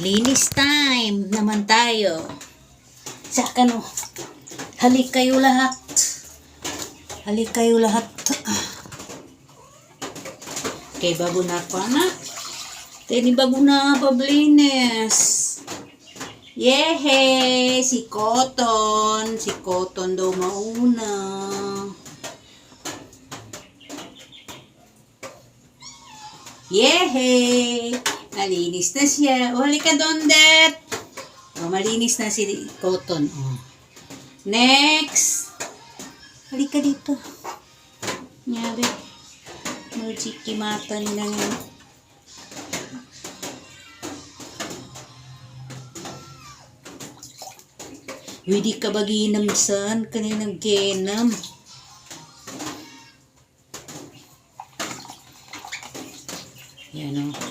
Linis time naman tayo. Sa ano, halik kayo lahat. Halik kayo lahat. Okay, bago na ako, anak. Tini bago na pablines. Yehe! Si Cotton. Si Cotton daw mauna. Yehe! Nalinis na siya. O, halika doon, Det. O, malinis na si Cotton. O. Next! Halika dito. Nyabi. Magchikimatan na yun. Hindi ka ba ginamsan? Kaninang genam. Yan o.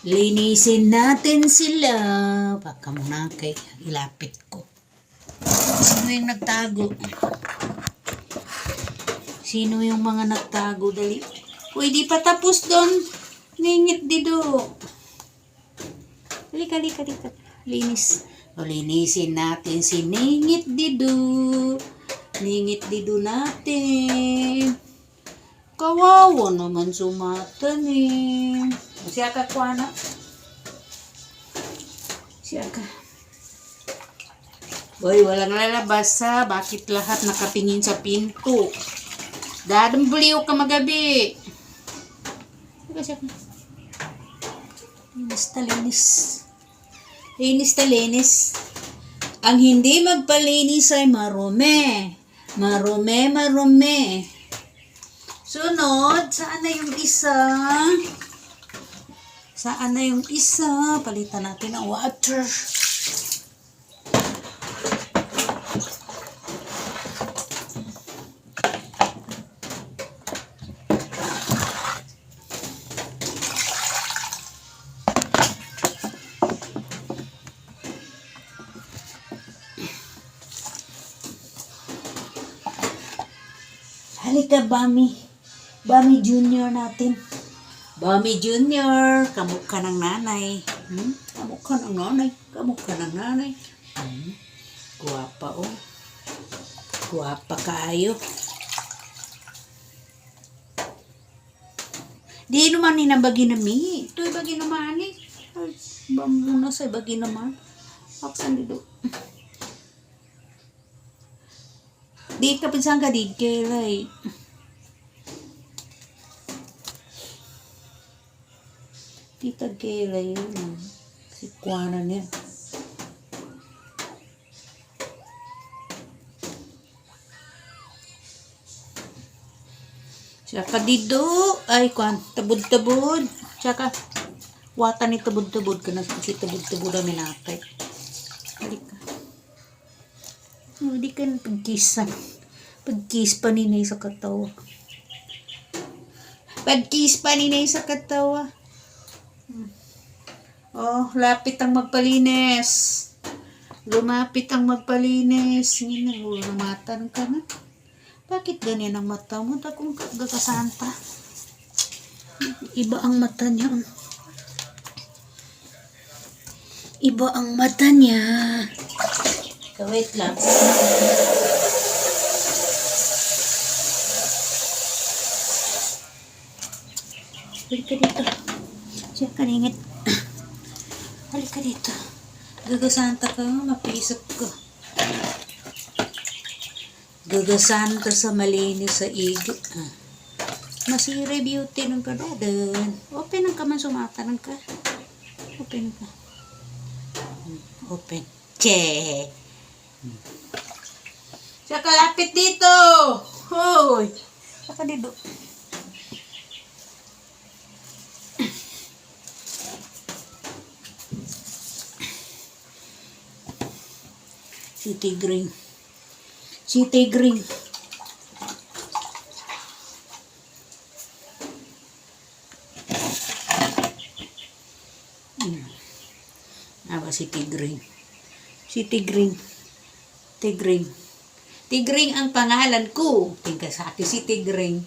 Linisin natin sila. Baka muna kay ilapit ko. Sino yung nagtago? Sino yung mga nagtago? Dali. Uy, di pa tapos doon. Ningit dido. Halika, halika, halika. Linis. O, linisin natin si Ningit dido. Ningit dido natin. Kawawa naman sumatan eh. Siya ka, Kwana. Siya ka. Boy, walang lalabas ha. Bakit lahat nakatingin sa pinto? Dadang buliw ka magabi. Siya, siya ka. Linis ta, linis. Linis. Ang hindi magpalinis ay marumi. Marumi, marumi. Sunod, saan na yung isa? Saan na yung isa? Palitan natin ang water. Halika, Bami. Bami Junior natin. Bami Junior, kamukha ng nanay. Hmm? Kamukha ng nanay. Kamukha ng nanay. Hmm? Guwapa, oh. Guwapa kayo. Di naman ni nabagi na mi. Ito ibagi naman ni. Ay, bamuna sa ibagi naman. Aksan dito. Di ka pinsang ka di kelay. Tita kelay yun. Si Kwana niya. Tsaka dito, ay kwan, tabud-tabud. Tsaka, wata ni tabud-tabud ka si tabud-tabud ang minatay. Halika. Oh, di ka na pagkisan. Pagkis pa ni sa katawa. Pagkis pa ni sa katawa. Oh, lapit ang magpalinis. Lumapit ang magpalinis. Hindi na, lumatan ka na. Bakit ganyan ang mata mo? Takong gagasahan pa. Iba ang mata niya. Iba ang mata niya. Wait lang. Halika dito. Siya kaningit. Halika dito. Gagasanta ka, mapisap ka. Gagasanta sa malinis sa igi. Ah. Masira beauty ng kadadan. Open ang kaman sumatanan ka. Open ka. Hmm, Open. Che. Siya kalapit dito. Hoy. Siya ka dito. City Green. City Green. Aba City Green. City Green. Tigring. Tigring ang pangalan ko. Tingka sa akin si Tigring.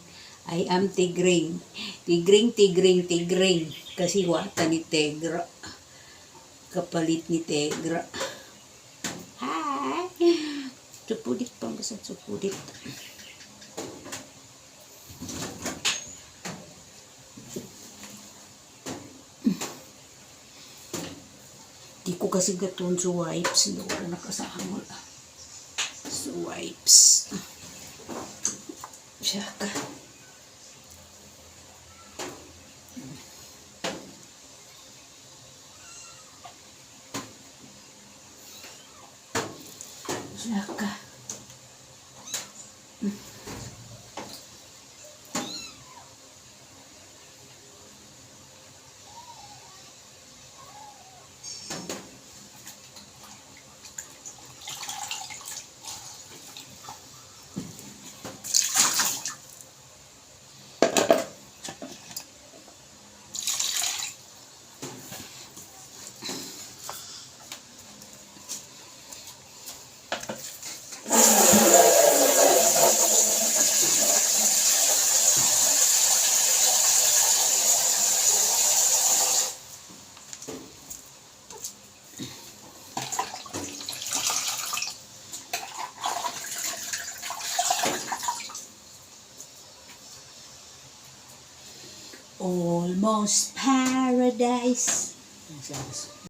I am Tigring. Tigring, Tigring, Tigring. Kasi wata ni Tegra. Kapalit ni Tegra. Kasat supulit. Di ko kasi gaton sa wipes. Hindi ko na nakasahangol. Sa wipes. Siya ka. Almost paradise.